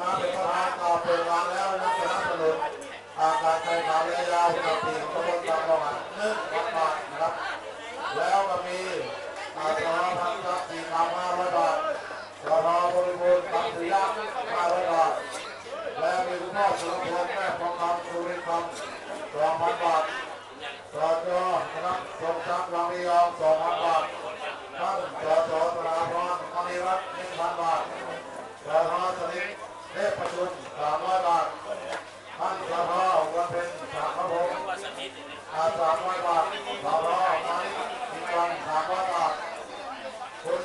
มาเป็นพระกอเป็นวันแล้วนักสนับสนุนอาการใจขาเรยาวกับปีกะบวนตาระมาณหนึ่งวัดบาทนะครับ แล้วก็มีอาสาพันธะสี่ามนห้าร้อยบาทสนบริบูรณ์ตัดสิยาห้าร้อยบาทและมีคุณพ่อสุรพลแม่ฟองคำสุริคำสองพันบาทสจนะครับสมศักดิ์วังนิยสองพันบาท อาสาไว้บาทเรารอไปมีการถามว่าบาทคุณ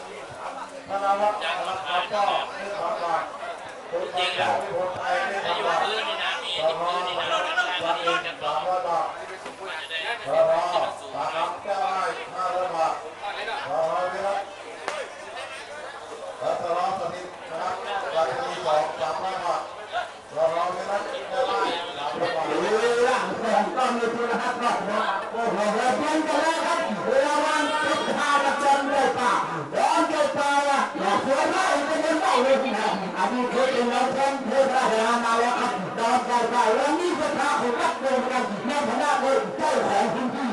ธนวัฒน์ธนวัฒน์ก็ไม่ขอบาทคุณจริงแล้ว อันนี้เ আমি খেতে নতুন ভোটা হওয়া না হওয়া দরকার বা অন্য কথা হোক করবেন না ভোটা করতে হয় কিন্তু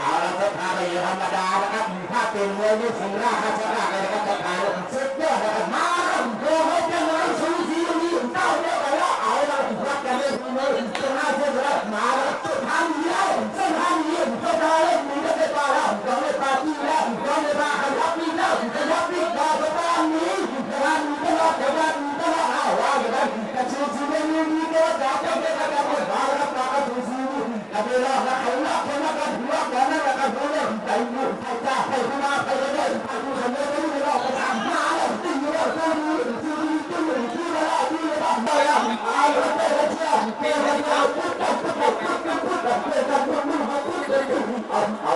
เอาละก็พาไปธรรมดานะครับถ้าเป็นมวยนี่ผมราคาชนะเลยนะครับจะพาสุดยอดนะครับ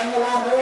emular